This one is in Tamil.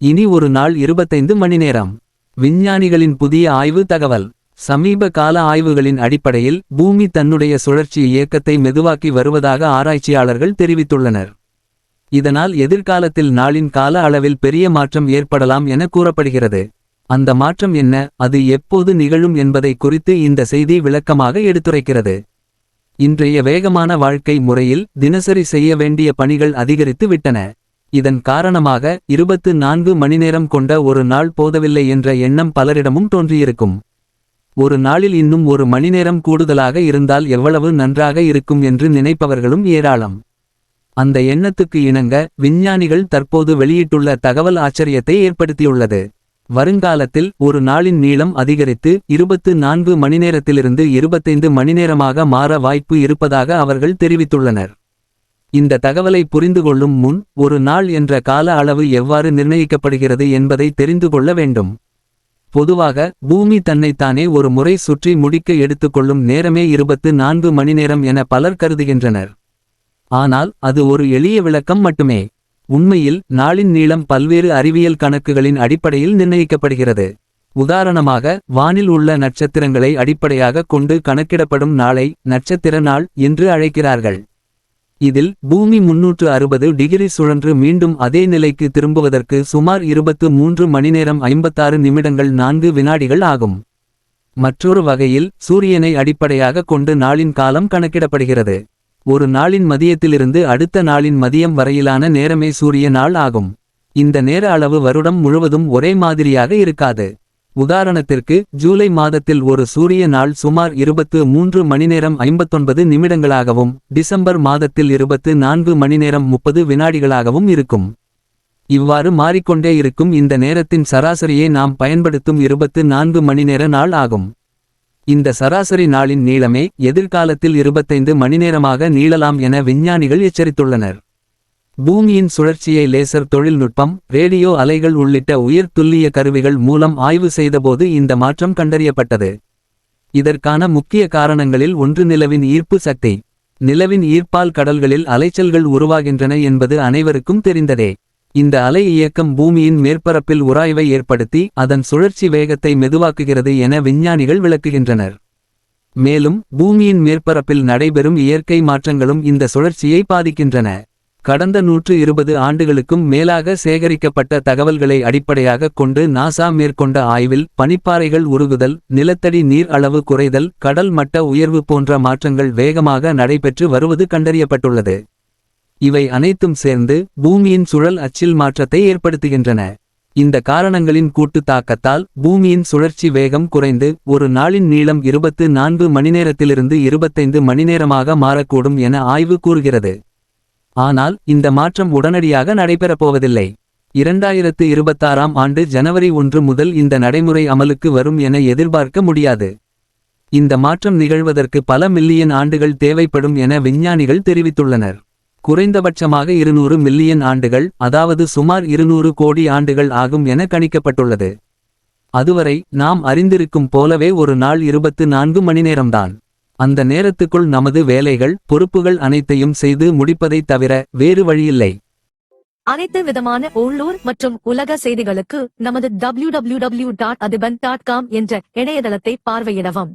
இனி ஒரு நாள் இருபத்தைந்து மணி நேரம். விஞ்ஞானிகளின் புதிய ஆய்வு தகவல். சமீப கால ஆய்வுகளின் அடிப்படையில் பூமி தன்னுடைய சுழற்சி இயக்கத்தை மெதுவாக்கி வருவதாக ஆராய்ச்சியாளர்கள் தெரிவித்துள்ளனர். இதனால் எதிர்காலத்தில் நாளின் கால அளவில் பெரிய மாற்றம் ஏற்படலாம் என கூறப்படுகிறது. அந்த மாற்றம் என்ன? அது எப்போது நிகழும் என்பதை குறித்து இந்த செய்தி விளக்கமாக எடுத்துரைக்கிறது. இன்றைய வேகமான வாழ்க்கை முறையில் தினசரி செய்ய வேண்டிய பணிகள் அதிகரித்து விட்டன. இதன் காரணமாக இருபத்து நான்கு மணிநேரம் கொண்ட ஒரு நாள் போதவில்லை என்ற எண்ணம் பலரிடமும் தோன்றியிருக்கும். ஒரு நாளில் இன்னும் ஒரு மணிநேரம் கூடுதலாக இருந்தால் எவ்வளவு நன்றாக இருக்கும் என்று நினைப்பவர்களும் ஏராளம். அந்த எண்ணத்துக்கு இணங்க விஞ்ஞானிகள் தற்போது வெளியிட்டுள்ள தகவல் ஆச்சரியத்தை ஏற்படுத்தியுள்ளது. வருங்காலத்தில் ஒரு நாளின் நீளம் அதிகரித்து இருபத்து நான்கு மணிநேரத்திலிருந்து இருபத்தைந்து மணிநேரமாக மாற வாய்ப்பு இருப்பதாக அவர்கள் தெரிவித்துள்ளனர். இந்த தகவலை புரிந்து கொள்ளும் முன் ஒரு நாள் என்ற கால அளவு எவ்வாறு நிர்ணயிக்கப்படுகிறது என்பதை தெரிந்து கொள்ள வேண்டும். பொதுவாக பூமி தன்னைத்தானே ஒரு முறை சுற்றி முடிக்க எடுத்துக்கொள்ளும் நேரமே இருபத்து நான்கு மணிநேரம் என பலர் கருதுகின்றனர். ஆனால் அது ஒரு எளிய விளக்கம் மட்டுமே. உண்மையில் நாளின் நீளம் பல்வேறு அறிவியல் கணக்குகளின் அடிப்படையில் நிர்ணயிக்கப்படுகிறது. உதாரணமாக வானில் உள்ள நட்சத்திரங்களை அடிப்படையாகக் கொண்டு கணக்கிடப்படும் நாளை நட்சத்திர நாள் என்று அழைக்கிறார்கள். இதில் பூமி முன்னூற்று அறுபது டிகிரி சுழன்று மீண்டும் அதே நிலைக்கு திரும்புவதற்கு சுமார் இருபத்து மூன்று மணிநேரம் ஐம்பத்தாறு நிமிடங்கள் நான்கு வினாடிகள் ஆகும். மற்றொரு வகையில் சூரியனை அடிப்படையாகக் கொண்டு நாளின் காலம் கணக்கிடப்படுகிறது. ஒரு நாளின் மதியத்திலிருந்து அடுத்த நாளின் மதியம் வரையிலான நேரமே சூரிய நாள் ஆகும். இந்த நேர அளவு வருடம் முழுவதும் ஒரே மாதிரியாக இருக்காது. உதாரணத்திற்கு ஜூலை மாதத்தில் ஒரு சூரிய நாள் சுமார் இருபத்து மூன்று மணிநேரம் ஐம்பத்தொன்பது நிமிடங்களாகவும் டிசம்பர் மாதத்தில் இருபத்து நான்கு மணிநேரம் முப்பது வினாடிகளாகவும் இருக்கும். இவ்வாறு மாறிக்கொண்டே இருக்கும் இந்த நேரத்தின் சராசரியை நாம் பயன்படுத்தும் இருபத்து நான்கு மணிநேர நாள் ஆகும். இந்த சராசரி நாளின் நீளமே எதிர்காலத்தில் இருபத்தைந்து மணிநேரமாக நீளலாம் என விஞ்ஞானிகள் எச்சரித்துள்ளனர். பூமியின் சுழற்சியை லேசர் தொழில்நுட்பம் ரேடியோ அலைகள் உள்ளிட்ட உயர் துல்லிய கருவிகள் மூலம் ஆய்வு செய்தபோது இந்த மாற்றம் கண்டறியப்பட்டது. இதற்கான முக்கிய காரணங்களில் ஒன்று நிலவின் ஈர்ப்பு சக்தி. நிலவின் ஈர்ப்பால் கடல்களில் அலைச்சல்கள் உருவாகின்றன என்பது அனைவருக்கும் தெரிந்ததே. இந்த அலை இயக்கம் பூமியின் மேற்பரப்பில் உராய்வை ஏற்படுத்தி அதன் சுழற்சி வேகத்தை மெதுவாக்குகிறது என விஞ்ஞானிகள் விளக்குகின்றனர். மேலும் பூமியின் மேற்பரப்பில் நடைபெறும் இயற்கை மாற்றங்களும் இந்த சுழற்சியை பாதிக்கின்றன. கடந்த நூற்று இருபது ஆண்டுகளுக்கும் மேலாக சேகரிக்கப்பட்ட தகவல்களை அடிப்படையாகக் கொண்டு நாசா மேற்கொண்ட ஆய்வில் பனிப்பாறைகள் உருகுதல் நிலத்தடி நீர் அளவு குறைதல் கடல் மட்ட உயர்வு போன்ற மாற்றங்கள் வேகமாக நடைபெற்று வருவது கண்டறியப்பட்டுள்ளது. இவை அனைத்தும் சேர்ந்து பூமியின் சுழல் அச்சில் மாற்றத்தை ஏற்படுத்துகின்றன. இந்த காரணங்களின் கூட்டு தாக்கத்தால் பூமியின் சுழற்சி வேகம் குறைந்து ஒரு நாளின் நீளம் இருபத்து நான்கு மணிநேரத்திலிருந்து இருபத்தைந்து மணிநேரமாக மாறக்கூடும் என ஆய்வு கூறுகிறது. ஆனால் இந்த மாற்றம் உடனடியாக நடைபெறப்போவதில்லை இரண்டாயிரத்து இருபத்தாறாம் ஆண்டு ஜனவரி ஒன்று முதல் இந்த நடைமுறை அமலுக்கு வரும் என எதிர்பார்க்க முடியாது. இந்த மாற்றம் நிகழ்வதற்கு பல மில்லியன் ஆண்டுகள் தேவைப்படும் என விஞ்ஞானிகள் தெரிவித்துள்ளனர். குறைந்தபட்சமாக இருநூறு மில்லியன் ஆண்டுகள் அதாவது சுமார் இருநூறு கோடி ஆண்டுகள் ஆகும் என கணிக்கப்பட்டுள்ளது. அதுவரை நாம் அறிந்திருக்கும் போலவே ஒரு நாள் இருபத்து நான்கு மணி நேரம்தான். அந்த நேரத்துக்குள் நமது வேலைகள் பொறுப்புகள் அனைத்தையும் செய்து முடிப்பதைத் தவிர வேறு வழியில்லை. அனைத்து விதமான உள்ளூர் மற்றும் உலக செய்திகளுக்கு நமது W W W dot Athiban dot com என்ற இணையதளத்தை பார்வையிடவும்.